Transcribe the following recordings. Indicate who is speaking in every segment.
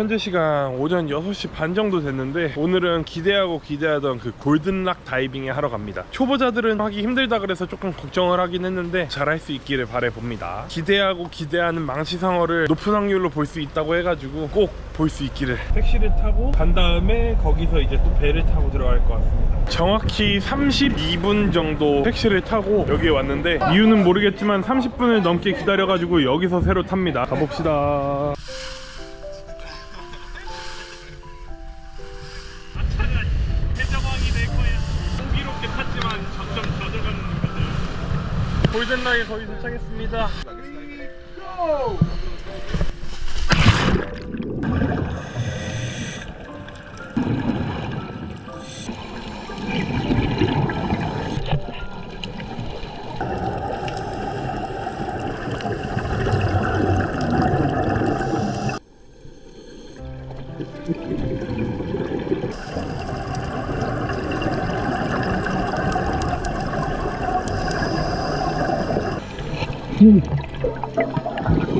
Speaker 1: 현재 시간 오전 6시 반 정도 됐는데 오늘은 기대하고 기대하던 그 골든락 다이빙에 하러 갑니다. 초보자들은 하기 힘들다 그래서 조금 걱정을 하긴 했는데 잘 할 수 있기를 바라봅니다. 기대하고 기대하는 망치상어를 높은 확률로 볼 수 있다고 해가지고 꼭 볼 수 있기를. 택시를 타고 간 다음에 거기서 이제 또 배를 타고 들어갈 것 같습니다. 정확히 32분 정도 택시를 타고 여기에 왔는데 이유는 모르겠지만 30분을 넘게 기다려가지고 여기서 새로 탑니다. 가봅시다 골든라인 거의 도착했습니다. 최고 다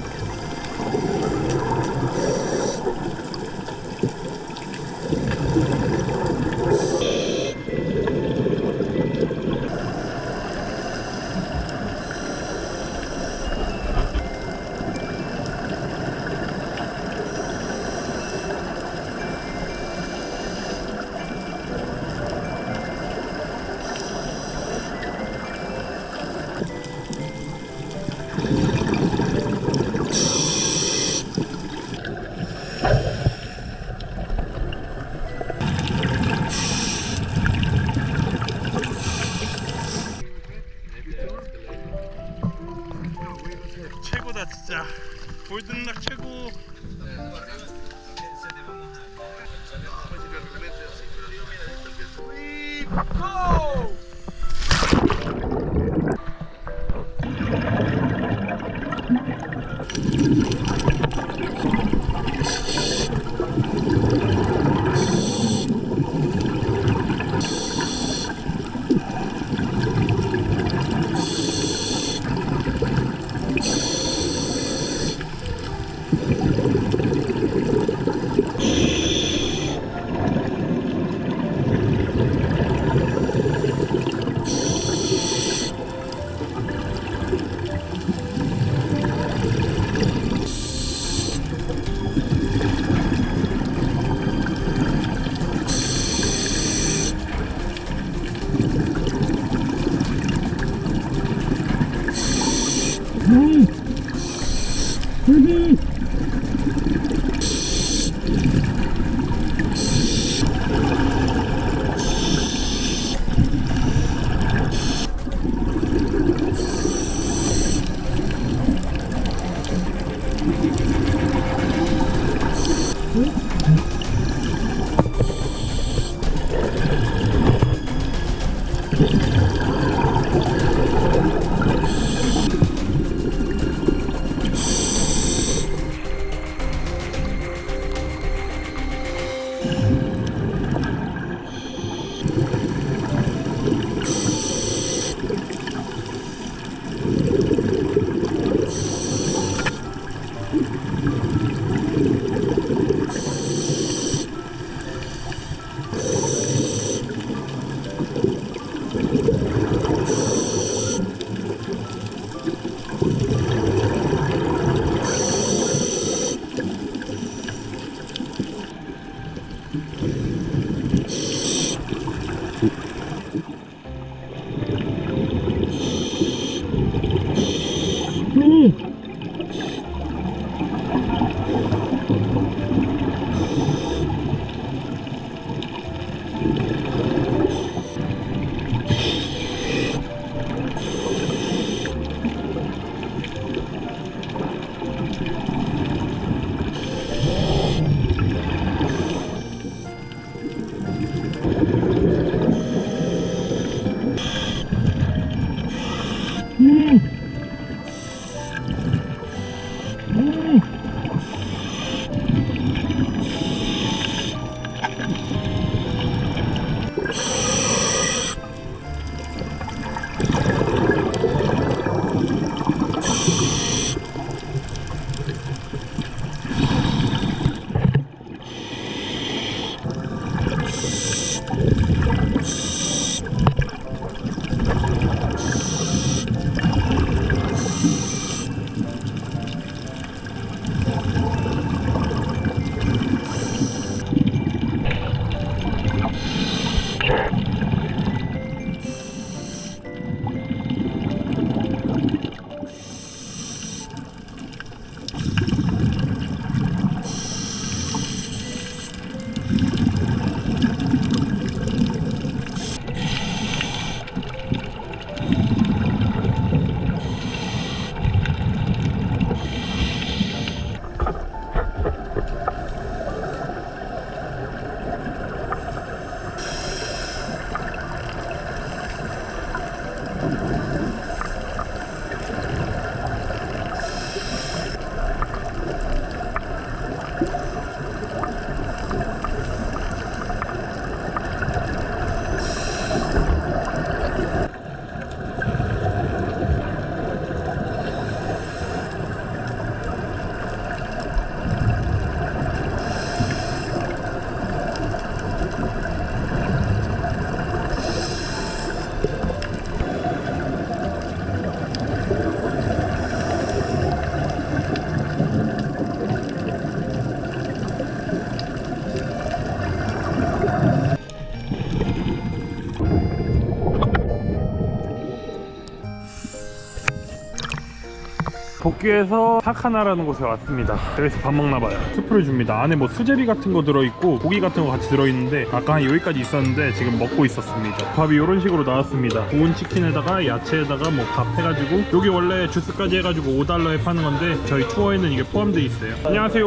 Speaker 1: 복귀해서 타카나라는 곳에 왔습니다. 여기서 밥 먹나 봐요. 스프를 줍니다. 안에 뭐 수제비 같은 거 들어있고 고기 같은 거 같이 들어있는데 아까 한 여기까지 있었는데 지금 먹고 있었습니다. 밥이 이런 식으로 나왔습니다. 구운 치킨에다가 야채에다가 뭐 밥 해가지고 여기 원래 주스까지 해가지고 5달러에 파는 건데 저희 투어에는 이게 포함되어 있어요. 안녕하세요.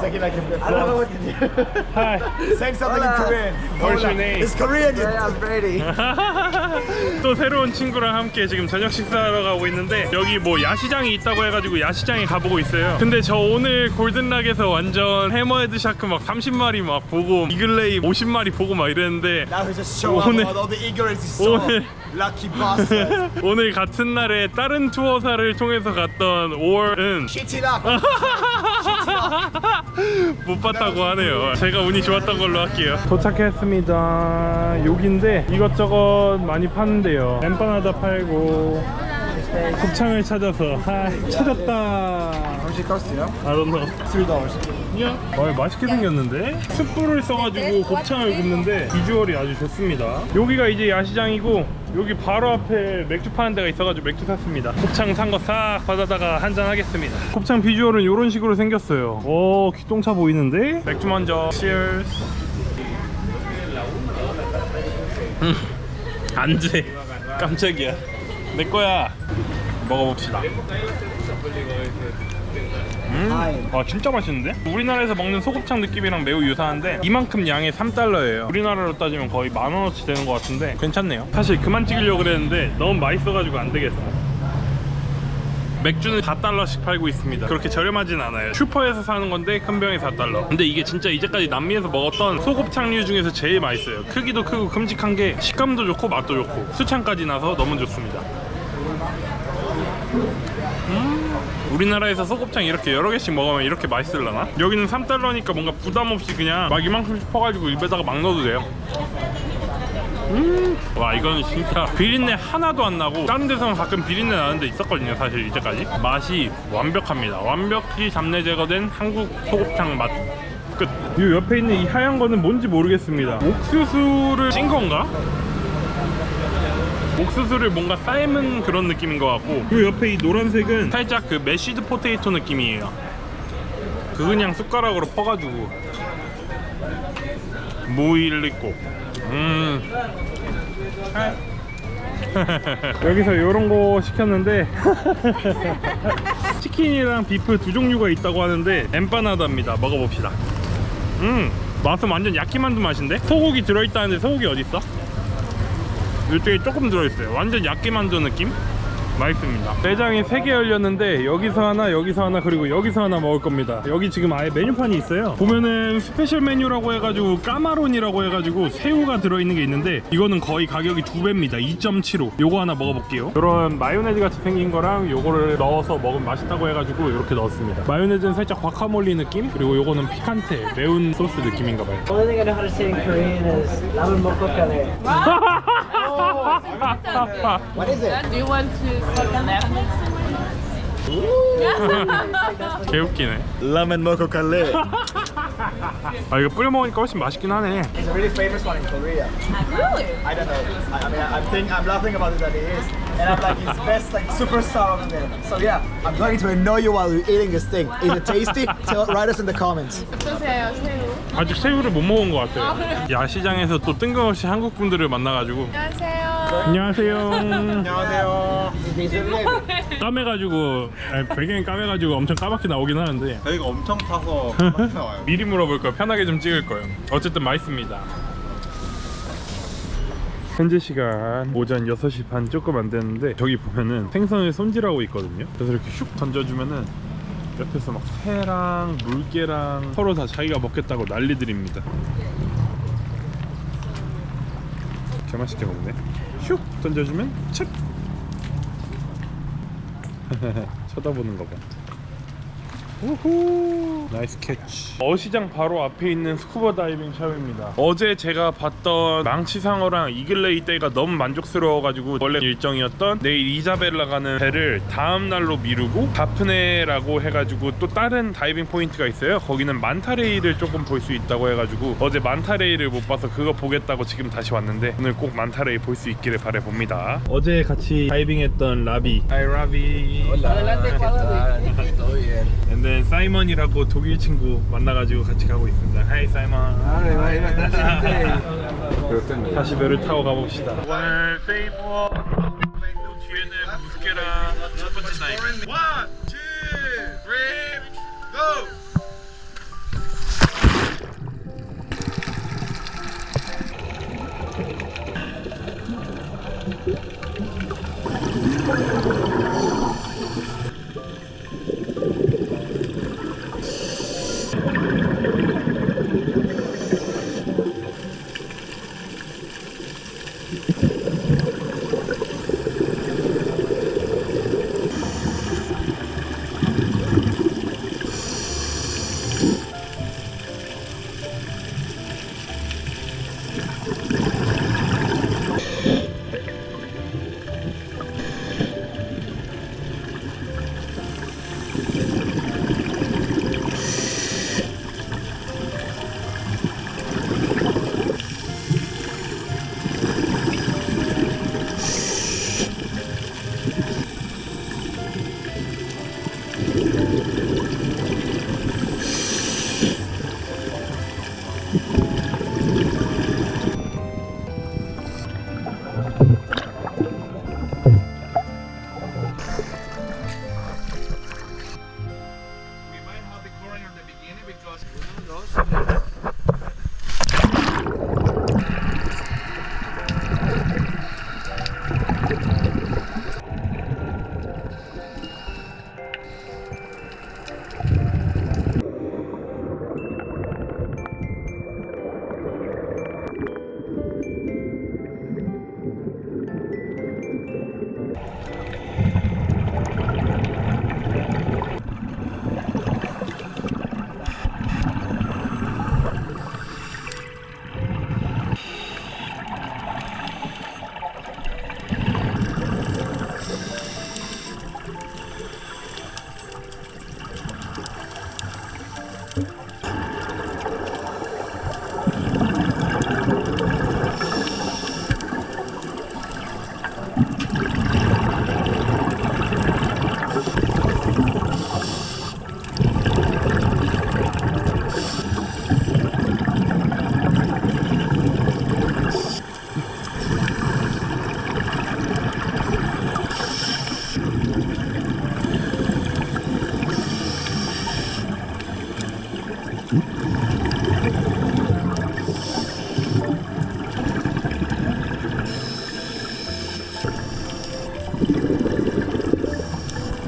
Speaker 2: Second I can I don't know what to do.
Speaker 1: Hi.
Speaker 2: Saying something in Korean.
Speaker 1: What's your name?
Speaker 2: It's Korean. Yeah, I'm Brady.
Speaker 1: 또 새로운 친구랑 함께 지금 저녁 식사하러 가고 있는데 여기 뭐 야시장이 있다고 해가지고 야시장에 가보고 있어요 근데 저 오늘 골든락에서 완전 해머헤드 샤크 막 30마리 막 보고 이글레이 50마리 보고 막 이랬는데
Speaker 2: Now he's just showing
Speaker 1: 오늘-
Speaker 2: off all the ignorance he saw.
Speaker 1: 오늘-
Speaker 2: Lucky bastard.
Speaker 1: 오늘 같은 날에 다른 투어사를 통해서 갔던 5월은
Speaker 2: Shitty luck.
Speaker 1: 못 봤다고 하네요. 제가 운이 좋았던 걸로 할게요. 도착했습니다. 여기인데 이것저것 많이 파는데요. 엠파나다 팔고 곱창을 찾아서 하 찾았다.
Speaker 2: How much it cost, you know?
Speaker 1: I don't know.
Speaker 2: Three dollars.
Speaker 1: 야, 어, 맛있게 생겼는데? 숯불을 써가지고 곱창을 굽는데 비주얼이 아주 좋습니다. 여기가 이제 야시장이고 여기 바로 앞에 맥주 파는 데가 있어가지고 맥주 샀습니다. 곱창 산 거 싹 받아다가 한잔 하겠습니다. 곱창 비주얼은 이런 식으로 생겼어요. 오, 기똥차 보이는데? 맥주 먼저. Cheers. 음, 안 돼. 깜짝이야. 내 거야. 먹어봅시다. 음, 와 진짜 맛있는데? 우리나라에서 먹는 소곱창 느낌이랑 매우 유사한데 이만큼 양이 3달러예요. 우리나라로 따지면 거의 만 원어치 되는 것 같은데 괜찮네요. 사실 그만 찍으려고 그랬는데 너무 맛있어가지고 안 되겠어 맥주는 4달러씩 팔고 있습니다. 그렇게 저렴하진 않아요. 슈퍼에서 사는 건데 큰 병에 4달러. 근데 이게 진짜 이제까지 남미에서 먹었던 소곱창류 중에서 제일 맛있어요. 크기도 크고 큼직한 게 식감도 좋고 맛도 좋고 수창까지 나서 너무 좋습니다 우리나라에서 소곱창 이렇게 여러 개씩 먹으면 이렇게 맛있을라나? 여기는 3달러니까 뭔가 부담 없이 그냥 막 이만큼씩 퍼가지고 입에다가 막 넣어도 돼요. 음, 와 이건 진짜 비린내 하나도 안 나고 다른 데서는 가끔 비린내 나는 데 있었거든요 사실 이제까지 맛이 완벽합니다 완벽히 잡내 제거된 한국 소곱창 맛 끝. 이 옆에 있는 이 하얀 거는 뭔지 모르겠습니다 옥수수를 찐 건가? 옥수수를 뭔가 삶은 그런 느낌인 것 같고 그 옆에 이 노란색은 살짝 그 메시드 포테이토 느낌이에요. 그 그냥 숟가락으로 퍼가지고. 무일 있고. 음. 여기서 이런 거 시켰는데 치킨이랑 비프 두 종류가 있다고 하는데 엠파나다입니다. 먹어봅시다. 음. 맛은 완전 야끼만두 맛인데? 소고기 들어있다는데 소고기 어딨어? 이쪽에 조금 들어있어요 완전 야끼만두 느낌? 맛있습니다. 매장이 3개 열렸는데 여기서 하나 여기서 하나 그리고 여기서 하나 먹을 겁니다. 여기 지금 아예 메뉴판이 있어요. 보면은 스페셜 메뉴라고 해가지고 까마론이라고 해가지고 새우가 들어있는 게 있는데 이거는 거의 가격이 두 배입니다. 2.75 요거 하나 먹어볼게요. 이런 마요네즈 같이 생긴 거랑 요거를 넣어서 먹으면 맛있다고 해가지고 이렇게 넣었습니다. 마요네즈는 살짝 과카몰리 느낌? 그리고 요거는 피칸테 매운 소스 느낌인가 봐요.
Speaker 3: Only thing I know how to say in Korean is ramen moko kare.
Speaker 2: What is it?
Speaker 4: Do you want to?
Speaker 1: 개웃기네
Speaker 2: Lemon mocha kale.
Speaker 1: 아 이거 뿌려 먹으니까 훨씬 맛있긴 하네
Speaker 2: It's a really famous one in Korea.
Speaker 4: Really?
Speaker 2: I don't know. I, I mean, I, I'm think I'm laughing about it that it is, and I'm like his best like superstar over there. So yeah, I'm going to annoy you while you're eating this thing. Is it tasty? Tell write us in the comments.
Speaker 4: 어떠세요, 새우?
Speaker 1: 아직 새우를 못 먹은 것 같아요 야시장에서 또 뜬금없이 한국 분들을 만나가지고
Speaker 4: 안녕하세요.
Speaker 1: 안녕하세요
Speaker 2: really
Speaker 1: 까매가지고 아니, 배경이 까매가지고 엄청 까맣게 나오긴 하는데.
Speaker 5: 저희가 엄청 타서 막 나와요.
Speaker 1: 미리 물어볼 거예요? 편하게 좀 찍을 거예요. 어쨌든 맛있습니다. 현재 시간 오전 6시 반 조금 안 됐는데 저기 보면은 생선을 손질하고 있거든요. 그래서 이렇게 슉 던져주면은 옆에서 막 새랑 물개랑 서로 다 자기가 먹겠다고 난리들입니다. 개 맛있게 먹네. 슉 던져주면 착 쳐다보는 거 봐 우후. 나이스 캐치. 어시장 바로 앞에 있는 스쿠버 다이빙 샵입니다. 어제 제가 봤던 망치상어랑 이글레이 떼가 너무 만족스러워가지고 원래 일정이었던 내일 이자벨라 가는 배를 다음 날로 미루고 다프네라고 해가지고 또 다른 다이빙 포인트가 있어요. 거기는 만타레이를 조금 볼 수 있다고 해가지고 어제 만타레이를 못 봐서 그거 보겠다고 지금 다시 왔는데 오늘 꼭 만타레이 볼 수 있기를 바라봅니다. 어제 같이 다이빙했던 라비. Hi 라비 And 사이먼이라고 독일 친구 만나가지고 같이 가고 있습니다. Hi 사이먼. 다시 배를 타고 가봅시다. 오늘 페이버 뒤에는 무스케랑 첫 번째 다이빙. One, two, three, go.
Speaker 5: We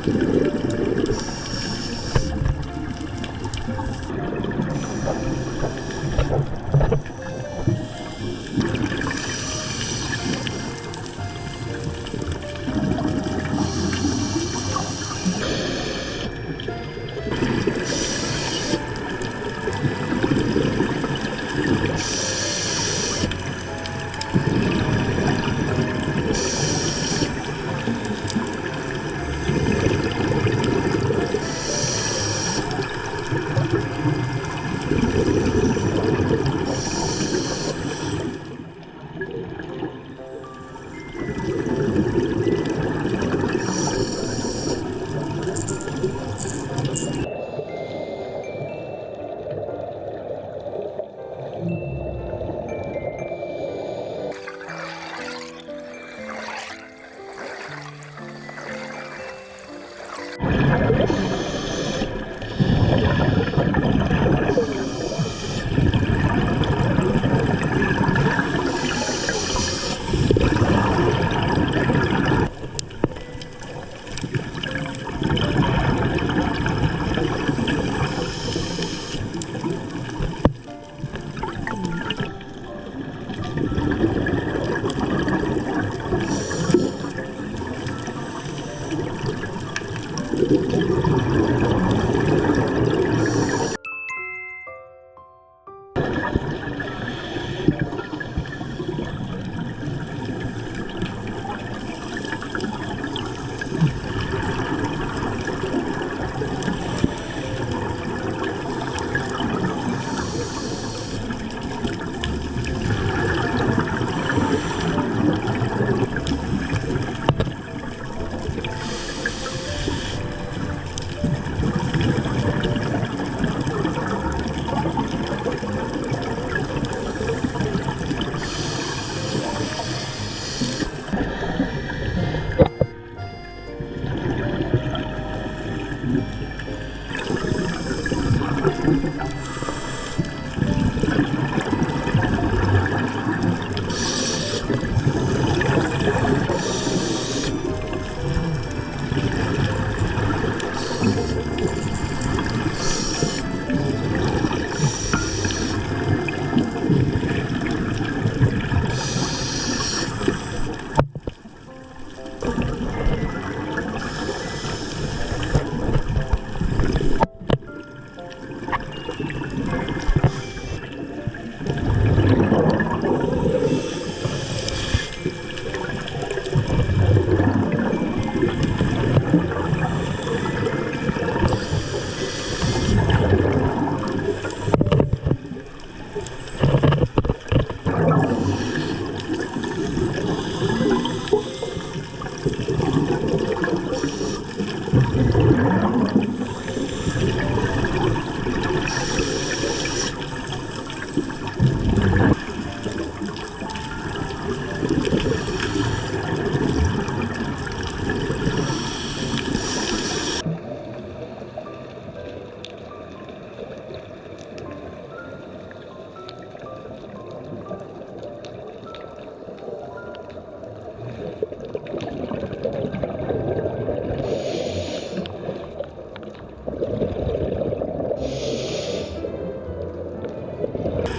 Speaker 5: Thank you.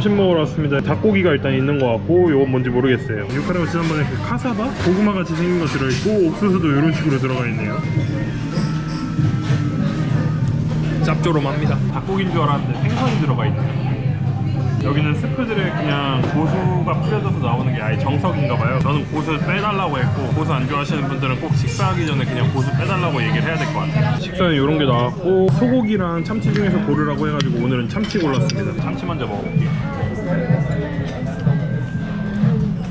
Speaker 1: 점심 먹으러 왔습니다. 닭고기가 일단 있는 것 같고 이건 뭔지 모르겠어요. 육카레가 지난번에 그 카사바 고구마 같이 생긴 거 들어있고 옥수수도 이런 식으로 들어가 있네요. 짭조름합니다. 닭고기인 줄 알았는데 생선이 들어가 있네요. 여기는 스프들에 그냥 고수가 뿌려져서 나오는 게 아예 정석인가 봐요. 저는 고수 빼달라고 했고 고수 안 좋아하시는 분들은 꼭 식사하기 전에 그냥 고수 빼달라고 얘기를 해야 될 것 같아요. 식사는 이런 게 나왔고 소고기랑 참치 중에서 고르라고 해가지고 오늘은 참치 골랐습니다. 참치 먼저 먹어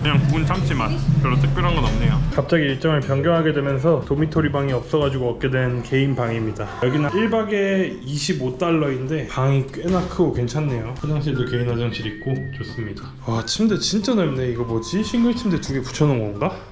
Speaker 1: 그냥 구운 참치 맛. 별로 특별한 건 없네요. 갑자기 일정을 변경하게 되면서 도미토리 방이 없어가지고 얻게 된 개인 방입니다. 여기는 1박에 25달러인데 방이 꽤나 크고 괜찮네요. 화장실도 개인 화장실 있고 좋습니다. 와 침대 진짜 넓네. 이거 뭐지? 싱글 침대 두 개 붙여놓은 건가?